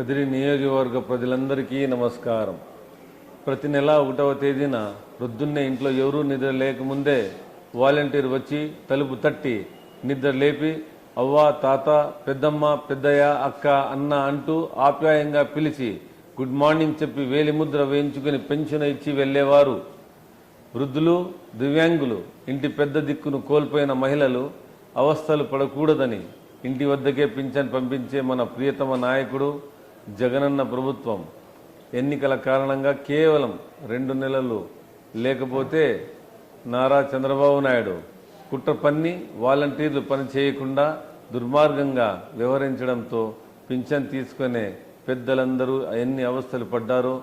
కదిరి నియోజకవర్గ ప్రజలందరికీ నమస్కారం. ప్రతి నెల ఒకటవ తేదీన ప్రొద్దున్నే ఇంట్లో ఎవరూ నిద్ర లేకముందే వాలంటీర్ వచ్చి తలుపు తట్టి నిద్ర లేపి అవ్వ తాత పెద్దమ్మ పెద్దయ్య అక్క అన్న అంటూ ఆప్యాయంగా పిలిచి గుడ్ మార్నింగ్ చెప్పి వేలిముద్ర వేయించుకుని పెన్షన్ ఇచ్చి వెళ్ళేవారు. వృద్ధులు దివ్యాంగులు ఇంటి పెద్ద దిక్కును కోల్పోయిన మహిళలు అవస్థలు పడకూడదని ఇంటి వద్దకే పింఛన్ పంపించే మన ప్రియతమ నాయకుడు జగనన్న ప్రభుత్వం ఎన్నికల కారణంగా కేవలం రెండు నెలలు లేకపోతే నారా చంద్రబాబు నాయుడు కుట్ర పన్ని వాలంటీర్లు పని చేయకుండా దుర్మార్గంగా వ్యవహరించడంతో పింఛన్ తీసుకునే పెద్దలందరూ ఎన్ని అవస్థలు పడ్డారో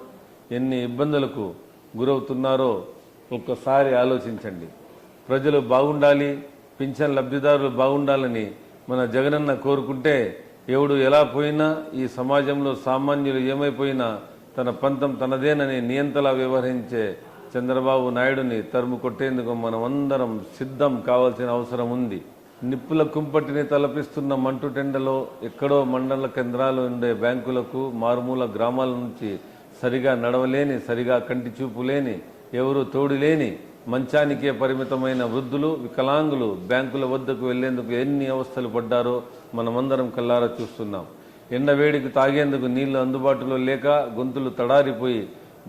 ఎన్ని ఇబ్బందులకు గురవుతున్నారో ఒక్కసారి ఆలోచించండి. ప్రజలు బాగుండాలి పింఛన్ లబ్ధిదారులు బాగుండాలని మన జగనన్న కోరుకుంటే ఎవడు ఎలా పోయినా ఈ సమాజంలో సామాన్యులు ఏమైపోయినా తన పంతం తనదేనని నియంతలా వ్యవహరించే చంద్రబాబు నాయుడుని తరుము కొట్టేందుకు మనమందరం సిద్ధం కావాల్సిన అవసరం ఉంది. నిప్పుల కుంపటిని తలపిస్తున్న మంటుటెండలో ఎక్కడో మండల కేంద్రాలు ఉండే బ్యాంకులకు మారుమూల గ్రామాల నుంచి సరిగా నడవలేని సరిగా కంటి చూపు లేని ఎవరు తోడు లేని మంచానికే పరిమితమైన వృద్ధులు వికలాంగులు బ్యాంకుల వద్దకు వెళ్ళేందుకు ఎన్ని అవస్థలు పడ్డారో మనమందరం కల్లారా చూస్తున్నాం. ఎండవేడికి తాగేందుకు నీళ్ళు అందుబాటులో లేక గొంతులు తడారిపోయి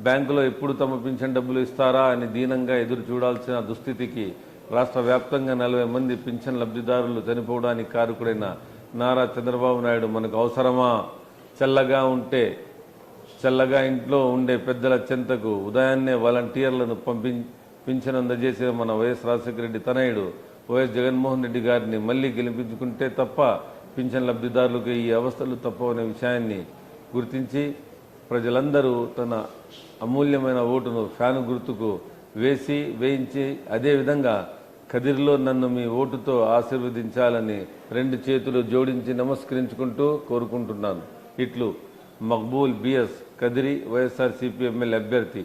బ్యాంకులో ఎప్పుడు తమ పింఛన్ డబ్బులు ఇస్తారా అని దీనంగా ఎదురు చూడాల్సిన దుస్థితికి రాష్ట్ర వ్యాప్తంగా నలభై మంది పింఛన్ లబ్ధిదారులు చనిపోవడానికి కారకుడైన నారా చంద్రబాబు నాయుడు మనకు అవసరమా? చల్లగా ఉంటే చల్లగా ఇంట్లో ఉండే పెద్దల చెంతకు ఉదయాన్నే వాలంటీర్లను పంపి పింఛన్ అందజేసిన మన వైఎస్ రాజశేఖర రెడ్డి తనయుడు వైఎస్ జగన్మోహన్ రెడ్డి గారిని మళ్ళీ గెలిపించుకుంటే తప్ప పింఛన్ లబ్ధిదారులకు ఈ అవస్థలు తప్పవనే విషయాన్ని గుర్తించి ప్రజలందరూ తన అమూల్యమైన ఓటును ఫ్యాను గుర్తుకు వేసి వేయించి అదేవిధంగా కదిరిలో నన్ను మీ ఓటుతో ఆశీర్వదించాలని రెండు చేతులు జోడించి నమస్కరించుకుంటూ కోరుకుంటున్నాను. ఇట్లు Maqbool BS Kadiri YSR CPML అభ్యర్థి